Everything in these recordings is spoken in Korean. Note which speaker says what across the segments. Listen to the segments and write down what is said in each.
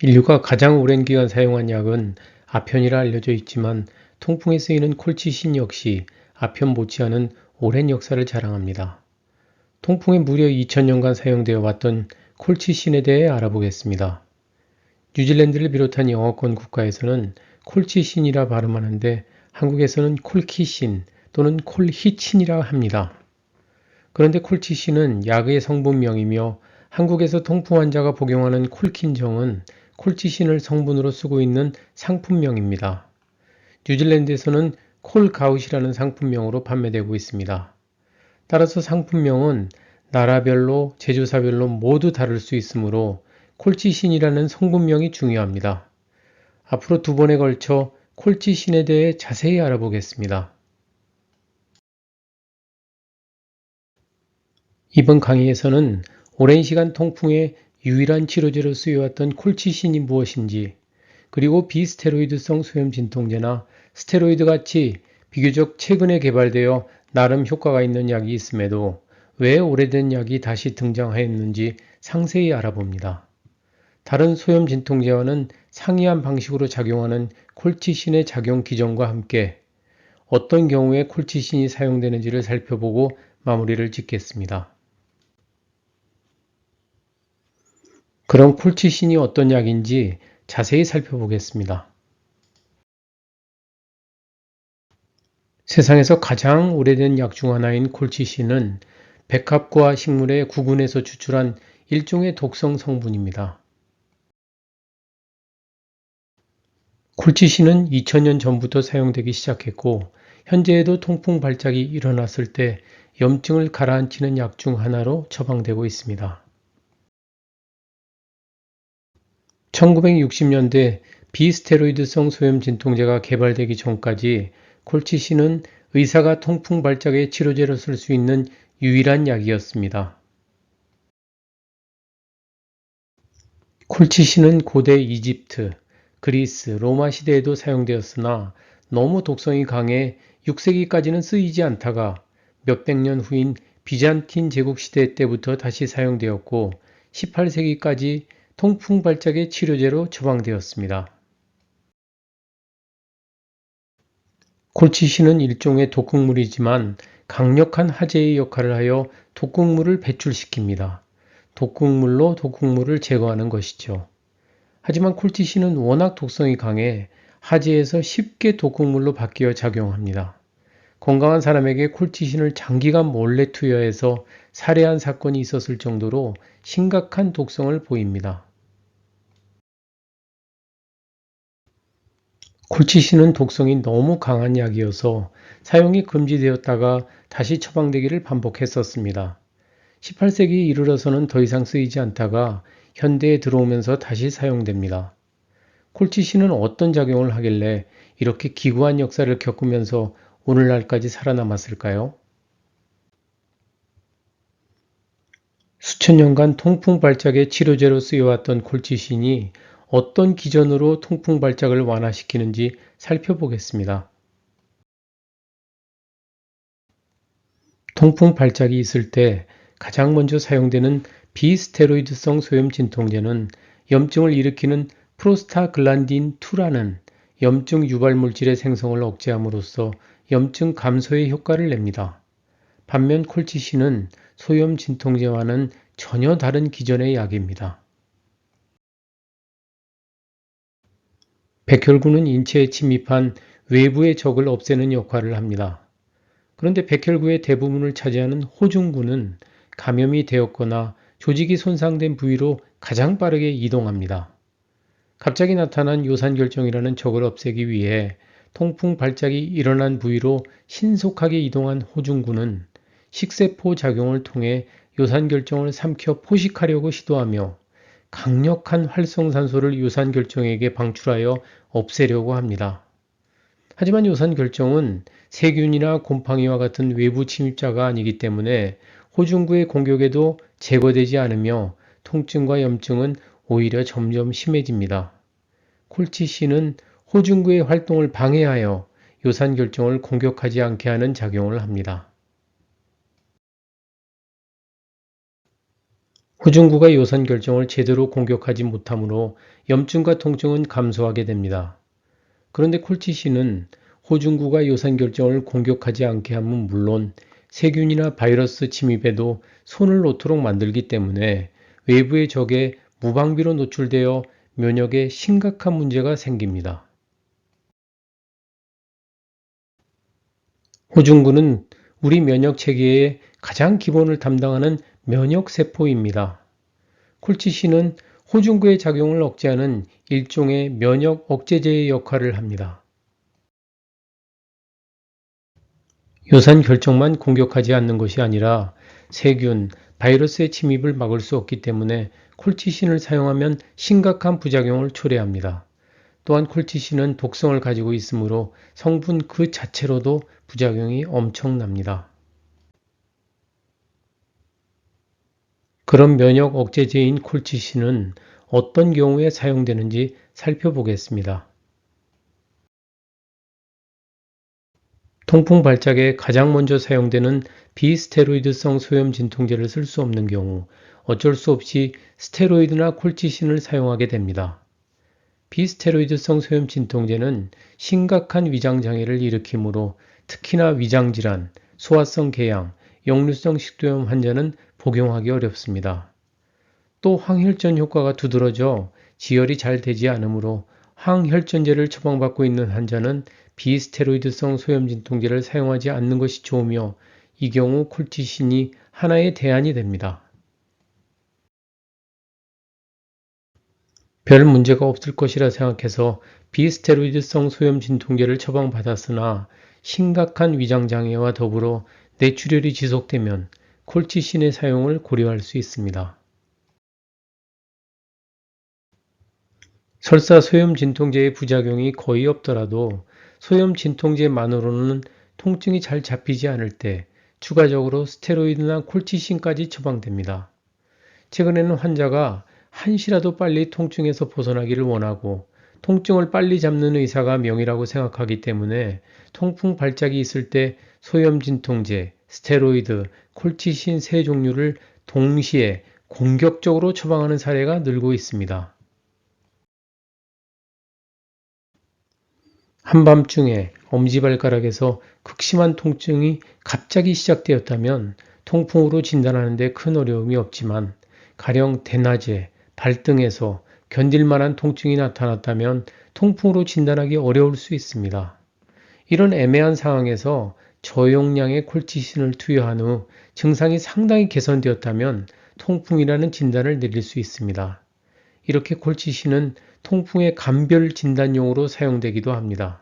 Speaker 1: 인류가 가장 오랜 기간 사용한 약은 아편이라 알려져 있지만 통풍에 쓰이는 콜치신 역시 아편 못지않은 오랜 역사를 자랑합니다. 통풍에 무려 2000년간 사용되어 왔던 콜치신에 대해 알아보겠습니다. 뉴질랜드를 비롯한 영어권 국가에서는 콜치신이라 발음하는데 한국에서는 콜키신 또는 콜히친이라 합니다. 그런데 콜치신은 약의 성분명이며 한국에서 통풍 환자가 복용하는 콜킨정은 콜치신을 성분으로 쓰고 있는 상품명입니다. 뉴질랜드에서는 콜가웃이라는 상품명으로 판매되고 있습니다. 따라서 상품명은 나라별로 제조사별로 모두 다를 수 있으므로 콜치신이라는 성분명이 중요합니다. 앞으로 두 번에 걸쳐 콜치신에 대해 자세히 알아보겠습니다. 이번 강의에서는 오랜 시간 통풍에 유일한 치료제로 쓰여왔던 콜치신이 무엇인지, 그리고 비스테로이드성 소염 진통제나 스테로이드 같이 비교적 최근에 개발되어 나름 효과가 있는 약이 있음에도 왜 오래된 약이 다시 등장하였는지 상세히 알아봅니다. 다른 소염 진통제와는 상이한 방식으로 작용하는 콜치신의 작용 기전과 함께 어떤 경우에 콜치신이 사용되는지를 살펴보고 마무리를 짓겠습니다. 그럼 콜치신이 어떤 약인지 자세히 살펴보겠습니다. 세상에서 가장 오래된 약 중 하나인 콜치신은 백합과 식물의 구근에서 추출한 일종의 독성 성분입니다. 콜치신은 2000년 전부터 사용되기 시작했고 현재에도 통풍 발작이 일어났을 때 염증을 가라앉히는 약 중 하나로 처방되고 있습니다. 1960년대 비스테로이드성 소염 진통제가 개발되기 전까지 콜치신은 의사가 통풍 발작의 치료제로 쓸 수 있는 유일한 약이었습니다. 콜치신은 고대 이집트, 그리스, 로마 시대에도 사용되었으나 너무 독성이 강해 6세기까지는 쓰이지 않다가 몇백 년 후인 비잔틴 제국 시대 때부터 다시 사용되었고 18세기까지 통풍 발작의 치료제로 처방되었습니다. 콜치신은 일종의 독극물이지만 강력한 하재의 역할을 하여 독극물을 배출시킵니다. 독극물로 독극물을 제거하는 것이죠. 하지만 콜치신은 워낙 독성이 강해 하재에서 쉽게 독극물로 바뀌어 작용합니다. 건강한 사람에게 콜치신을 장기간 몰래 투여해서 살해한 사건이 있었을 정도로 심각한 독성을 보입니다. 콜치신은 독성이 너무 강한 약이어서 사용이 금지되었다가 다시 처방되기를 반복했었습니다. 18세기 이르러서는 더 이상 쓰이지 않다가 현대에 들어오면서 다시 사용됩니다. 콜치신은 어떤 작용을 하길래 이렇게 기구한 역사를 겪으면서 오늘날까지 살아남았을까요? 수천 년간 통풍 발작의 치료제로 쓰여왔던 콜치신이 어떤 기전으로 통풍 발작을 완화시키는지 살펴보겠습니다. 통풍 발작이 있을 때 가장 먼저 사용되는 비스테로이드성 소염 진통제는 염증을 일으키는 프로스타글란딘2라는 염증 유발 물질의 생성을 억제함으로써 염증 감소의 효과를 냅니다. 반면 콜치신은 소염 진통제와는 전혀 다른 기전의 약입니다. 백혈구는 인체에 침입한 외부의 적을 없애는 역할을 합니다. 그런데 백혈구의 대부분을 차지하는 호중구는 감염이 되었거나 조직이 손상된 부위로 가장 빠르게 이동합니다. 갑자기 나타난 요산결정이라는 적을 없애기 위해 통풍 발작이 일어난 부위로 신속하게 이동한 호중구는 식세포 작용을 통해 요산결정을 삼켜 포식하려고 시도하며 강력한 활성산소를 요산 결정에게 방출하여 없애려고 합니다. 하지만 요산 결정은 세균이나 곰팡이와 같은 외부 침입자가 아니기 때문에 호중구의 공격에도 제거되지 않으며 통증과 염증은 오히려 점점 심해집니다. 콜치신은 호중구의 활동을 방해하여 요산 결정을 공격하지 않게 하는 작용을 합니다. 호중구가 요산 결정을 제대로 공격하지 못하므로 염증과 통증은 감소하게 됩니다. 그런데 콜치신은 호중구가 요산 결정을 공격하지 않게 하면 물론 세균이나 바이러스 침입에도 손을 놓도록 만들기 때문에 외부의 적에 무방비로 노출되어 면역에 심각한 문제가 생깁니다. 호중구는 우리 면역 체계의 가장 기본을 담당하는 면역 세포입니다. 콜치신은 호중구의 작용을 억제하는 일종의 면역 억제제의 역할을 합니다. 요산 결정만 공격하지 않는 것이 아니라 세균, 바이러스의 침입을 막을 수 없기 때문에 콜치신을 사용하면 심각한 부작용을 초래합니다. 또한 콜치신은 독성을 가지고 있으므로 성분 그 자체로도 부작용이 엄청납니다. 그런 면역 억제제인 콜치신은 어떤 경우에 사용되는지 살펴보겠습니다. 통풍 발작에 가장 먼저 사용되는 비스테로이드성 소염 진통제를 쓸 수 없는 경우 어쩔 수 없이 스테로이드나 콜치신을 사용하게 됩니다. 비스테로이드성 소염 진통제는 심각한 위장 장애를 일으키므로 특히나 위장 질환, 소화성 궤양, 역류성 식도염 환자는 복용하기 어렵습니다. 또 항혈전 효과가 두드러져 지혈이 잘 되지 않으므로 항혈전제를 처방받고 있는 환자는 비스테로이드성 소염진통제를 사용하지 않는 것이 좋으며 이 경우 콜치신이 하나의 대안이 됩니다. 별 문제가 없을 것이라 생각해서 비스테로이드성 소염진통제를 처방받았으나 심각한 위장장애와 더불어 뇌출혈이 지속되면 콜치신의 사용을 고려할 수 있습니다. 설사 소염 진통제의 부작용이 거의 없더라도 소염 진통제만으로는 통증이 잘 잡히지 않을 때 추가적으로 스테로이드나 콜치신까지 처방됩니다. 최근에는 환자가 한시라도 빨리 통증에서 벗어나기를 원하고 통증을 빨리 잡는 의사가 명이라고 생각하기 때문에 통풍 발작이 있을 때 소염 진통제, 스테로이드, 콜치신 세 종류를 동시에 공격적으로 처방하는 사례가 늘고 있습니다. 한밤중에 엄지발가락에서 극심한 통증이 갑자기 시작되었다면 통풍으로 진단하는데 큰 어려움이 없지만 가령 대낮에 발등에서 견딜만한 통증이 나타났다면 통풍으로 진단하기 어려울 수 있습니다. 이런 애매한 상황에서 저용량의 콜치신을 투여한 후 증상이 상당히 개선되었다면 통풍이라는 진단을 내릴 수 있습니다. 이렇게 콜치신은 통풍의 감별 진단용으로 사용되기도 합니다.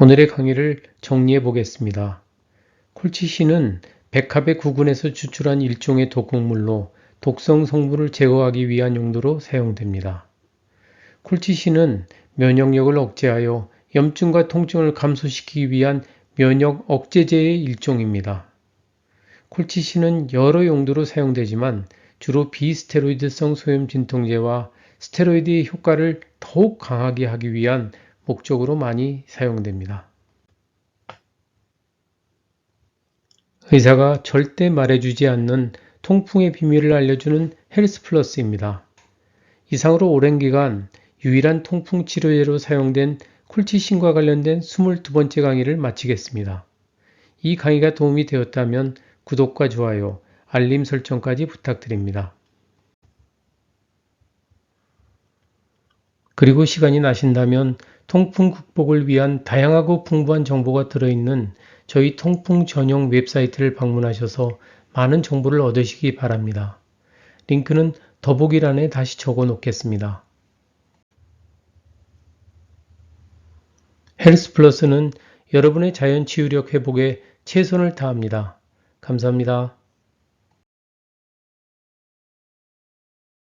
Speaker 1: 오늘의 강의를 정리해 보겠습니다. 콜치신은 백합의 구근에서 추출한 일종의 독극물로 독성 성분을 제거하기 위한 용도로 사용됩니다. 콜치신은 면역력을 억제하여 염증과 통증을 감소시키기 위한 면역 억제제의 일종입니다. 콜치신은 여러 용도로 사용되지만 주로 비스테로이드성 소염 진통제와 스테로이드의 효과를 더욱 강하게 하기 위한 목적으로 많이 사용됩니다. 의사가 절대 말해주지 않는 통풍의 비밀을 알려주는 헬스 플러스입니다. 이상으로 오랜 기간 유일한 통풍 치료제로 사용된 콜치신과 관련된 22번째 강의를 마치겠습니다. 이 강의가 도움이 되었다면 구독과 좋아요, 알림 설정까지 부탁드립니다. 그리고 시간이 나신다면 통풍 극복을 위한 다양하고 풍부한 정보가 들어있는 저희 통풍 전용 웹사이트를 방문하셔서 많은 정보를 얻으시기 바랍니다. 링크는 더보기란에 다시 적어 놓겠습니다. 헬스 플러스는 여러분의 자연 치유력 회복에 최선을 다합니다. 감사합니다.